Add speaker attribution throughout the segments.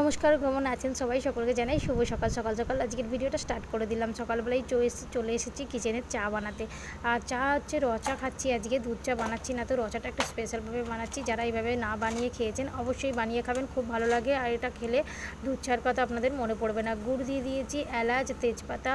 Speaker 1: নমস্কার, কেমন আছেন সবাই? সকলকে জানাই শুভ সকাল সকাল সকাল। আজকের ভিডিওটা স্টার্ট করে দিলাম। সকালবেলায় চলে এসে, চলে এসেছি কিচেনের চা বানাতে। আর চা হচ্ছে র চা খাচ্ছি আজকে, দুধ চা বানাচ্ছি। না তো র চাটা একটা স্পেশালভাবে বানাচ্ছি। যারা এইভাবে না বানিয়ে খেয়েছেন, অবশ্যই বানিয়ে খাবেন, খুব ভালো লাগে। আর এটা খেলে দুধ চার কথা আপনাদের মনে পড়বে না। গুড় দিয়ে দিয়েছি এলাচ, তেজপাতা,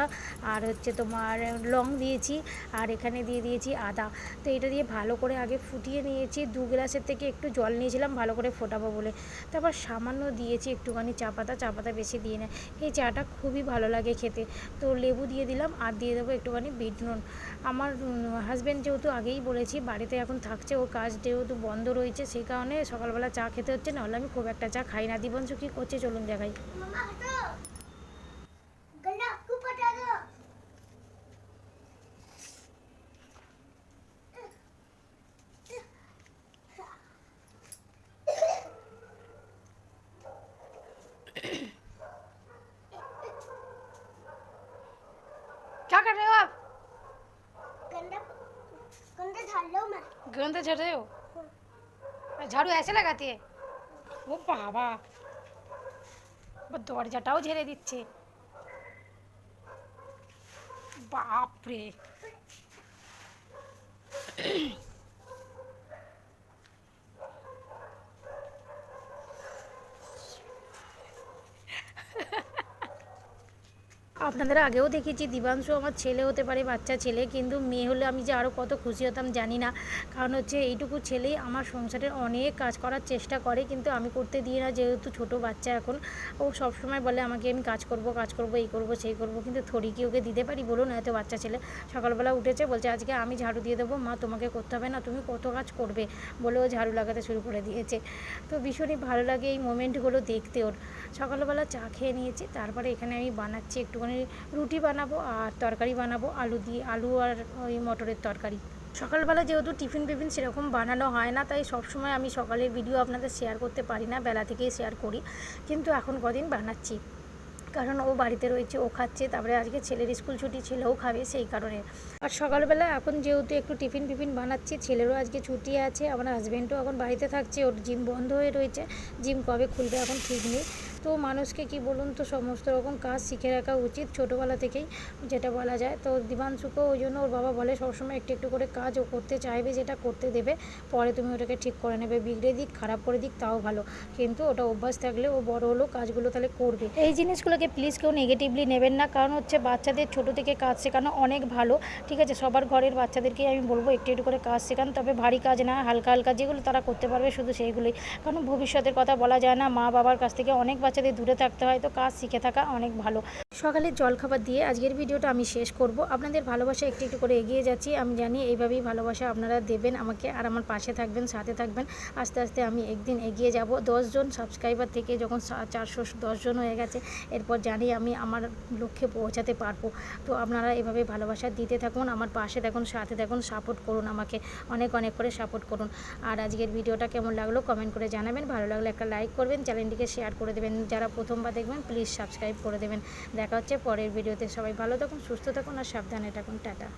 Speaker 1: আর হচ্ছে তোমার লং দিয়েছি, আর এখানে দিয়ে দিয়েছি আদা। তো এটা দিয়ে ভালো করে আগে ফুটিয়ে নিয়েছি। দু গ্লাসের থেকে একটু জল নিয়েছিলাম, ভালো করে ফোটাবো বলে। তারপর সামান্য দিয়েছি একটুখানি চা পাতা চা পাতা বেশি দিয়ে নেয় এই চাটা খুবই ভালো লাগে খেতে। তো লেবু দিয়ে দিলাম, আর দিয়ে দেবো একটুখানি বিট নুন। আমার হাজব্যান্ড যেহেতু আগেই বলেছি, বাড়িতে এখন থাকছে, ও কাজ যেহেতু বন্ধ রয়েছে, সেই কারণে সকালবেলা চা খেতে হচ্ছে, নাহলে আমি খুব একটা চা খাই না। দিবন কী করছে চলুন দেখাই।
Speaker 2: गंदा झाड़ लो मैं
Speaker 1: गंद झड़ रहे हो झाड़ू ऐसे लगाती है ও বাবা বা দরজাটাও ঝেড়ে দিচ্ছে বাপরে আপনাদের আগেও দেখেছি, দিবাংশু আমার ছেলে হতে পারে, বাচ্চা ছেলে, কিন্তু মেয়ে হলে আমি যে আরও কত খুশি হতাম জানি না। কারণ হচ্ছে এইটুকু ছেলেই আমার সংসারের অনেক কাজ করার চেষ্টা করে, কিন্তু আমি করতে দিই না, যেহেতু ছোট বাচ্চা এখন। ও সবসময় বলে আমাকে, আমি কাজ করব কাজ করব, এই করব, সেই করব। কিন্তু থরি কি ওকে দিতে পারি? বলুন, এত বাচ্চা ছেলে সকালবেলা উঠেছে, বলছে, আজকে আমি ঝাড়ু দিয়ে দেবো, মা তোমাকে করতে হবে না, তুমি কত কাজ করবে? বলে ও ঝাড়ু লাগাতে শুরু করে দিয়েছে। তো ভীষণই ভালো লাগে এই মোমেন্টগুলো দেখতে ওর। সকালবেলা চা খেয়ে নিয়েছি, তারপরে এখানে আমি বানাচ্ছি একটুখানি রুটি বানাবো আর তরকারি বানাবো, আলু দিয়ে, আলু আর ওই মটরের তরকারি। সকালবেলা যেহেতু টিফিন ফিফিন সেরকম বানানো হয় না, তাই সবসময় আমি সকালের ভিডিও আপনাদের শেয়ার করতে পারি না, বেলা থেকেই শেয়ার করি। কিন্তু এখন কদিন বানাচ্ছি। কারণ ও বাড়িতে রয়েছে, ও খাচ্ছে, তারপরে আজকে ছেলের স্কুল ছুটি, ছেলেও খাবে সেই কারণে। আর সকালবেলা এখন যেহেতু একটু টিফিন ফিফিন বানাচ্ছি, ছেলেরও আজকে ছুটি আছে, আমার হাজব্যান্ডও এখন বাড়িতে থাকছে, ওর জিম বন্ধ হয়ে রয়েছে। জিম কবে খুলবে এখন ঠিক নেই। তো মানুষকে কি বলুন তো, সমস্ত রকম কাজ শিখে রাখা উচিত ছোটোবেলা থেকেই, যেটা বলা যায়। তো দিবাংশুকেও ওই জন্য ওর বাবা বলে, সবসময় একটু একটু করে কাজ ও করতে চাইবে, যেটা করতে দেবে, পরে তুমি ওটাকে ঠিক করে নেবে। বিগড়ে দিক, খারাপ করে দিক, তাও ভালো। কিন্তু ওটা অভ্যাস থাকলে ও বড় হলেও কাজগুলো তাহলে করবে। এই জিনিসগুলোকে প্লিজ কেউ নেগেটিভলি নেবেন না, কারণ হচ্ছে বাচ্চাদের ছোটো থেকে কাজ শেখানো অনেক ভালো, ঠিক আছে? সবার ঘরের বাচ্চাদেরকে আমি বলব, একটু একটু করে কাজ শেখান, তবে ভারী কাজ না, হালকা হালকা যেগুলো তারা করতে পারবে, শুধু সেইগুলোই। কারণ ভবিষ্যতের কথা বলা যায় না মা বাবার কাছ থেকে অনেক বাচ্চাদের দূরে থাকতে হয়, তো কাজ শিখে থাকা অনেক ভালো। সকালে জলখাবার দিয়ে আজকের ভিডিওটা আমি শেষ করব। আপনাদের ভালোবাসা একটু একটু করে এগিয়ে যাচ্ছি। আমি জানি এইভাবেই ভালোবাসা আপনারা দেবেন, আমাকে আর আমার পাশে থাকবেন, সাথে থাকবেন। আস্তে আস্তে আমি একদিন এগিয়ে যাব। দশজন সাবস্ক্রাইবার থেকে যখন চারশো দশজন হয়ে গেছে, এরপর জানি আমি আমার লক্ষ্যে পৌঁছাতে পারব। তো আপনারা এভাবে ভালোবাসা দিতে থাকুন, আমার পাশে থাকুন, সাথে থাকুন সাপোর্ট করুন আমাকে। অনেক অনেক করে সাপোর্ট করুন। আর আজকের ভিডিওটা কেমন লাগল কমেন্ট করে জানাবেন। ভালো লাগলে একটা লাইক করবেন চ্যানেলটিকে শেয়ার করে দেবেন। যারা প্রথমবার দেখবেন প্লিজ সাবস্ক্রাইব করে দেবেন। দেখা হচ্ছে পরের ভিডিওতে। সবাই ভালো থাকুন, সুস্থ থাকুন আর সাবধানে থাকুন। টাটা।